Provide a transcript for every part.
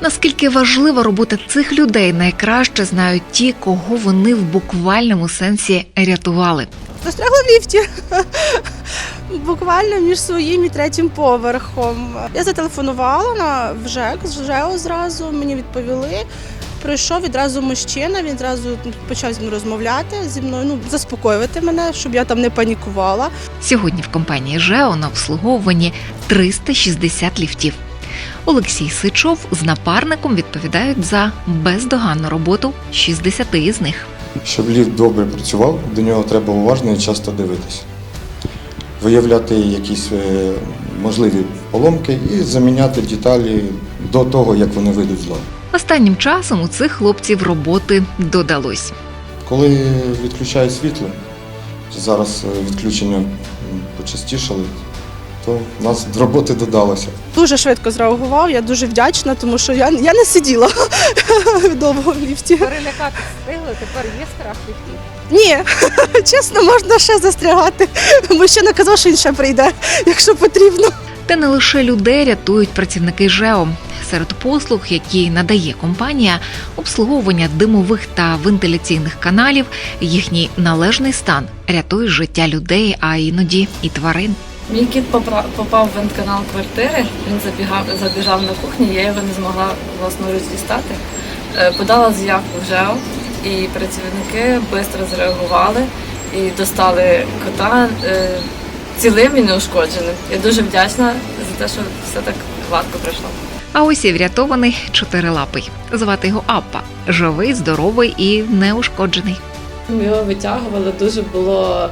Наскільки важлива робота цих людей, найкраще знають ті, кого вони в буквальному сенсі рятували. Застрягла в ліфті. Буквально між своїм і третім поверхом. Я зателефонувала на ЖЕК, з ЖЕО зразу, мені відповіли. Прийшов відразу мужчина, він зразу почав зі мною розмовляти зі мною, ну заспокоювати мене, щоб я там не панікувала. Сьогодні в компанії ЖЕО на обслуговуванні 360 ліфтів. Олексій Сичов з напарником відповідають за бездоганну роботу 60 із них. Щоб ліфт добре працював, до нього треба уважно і часто дивитися. Виявляти якісь е, можливі поломки і заміняти деталі до того, як вони вийдуть з ладу. Останнім часом у цих хлопців роботи додалось. Коли відключають світло, зараз е, відключення почастішали, то нас роботи додалося. Дуже швидко зреагував, я дуже вдячна, тому що я, я не сиділа довго в ліфті. Перелякати встигли, тепер є страх ліфтів. Ні, чесно, можна ще застрягати. Мужчина казав, що він ще прийде, якщо потрібно. Та не лише людей рятують працівники ЖЕО. Серед послуг, які надає компанія, обслуговування димових та вентиляційних каналів, їхній належний стан рятує життя людей, а іноді і тварин. Мій кіт попав в вентканал квартири. Він забігав, забіжав на кухню, я його не змогла власноруч дістати. Е, Подала заявку в ЖЕО, і працівники швидко зреагували і достали кота е, цілим і неушкодженим. Я дуже вдячна за те, що все так гладко пройшло. А ось і врятований чотирилапий. Звати його Аппа. Живий, здоровий і неушкоджений. Ми його витягували, дуже було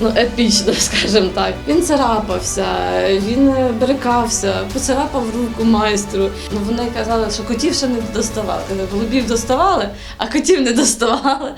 ну, епічно, скажімо так. Він царапався, він брикався, поцарапав руку майстру. Ну, вони казали, що котів ще не доставали. Голубів доставали, а котів не доставали.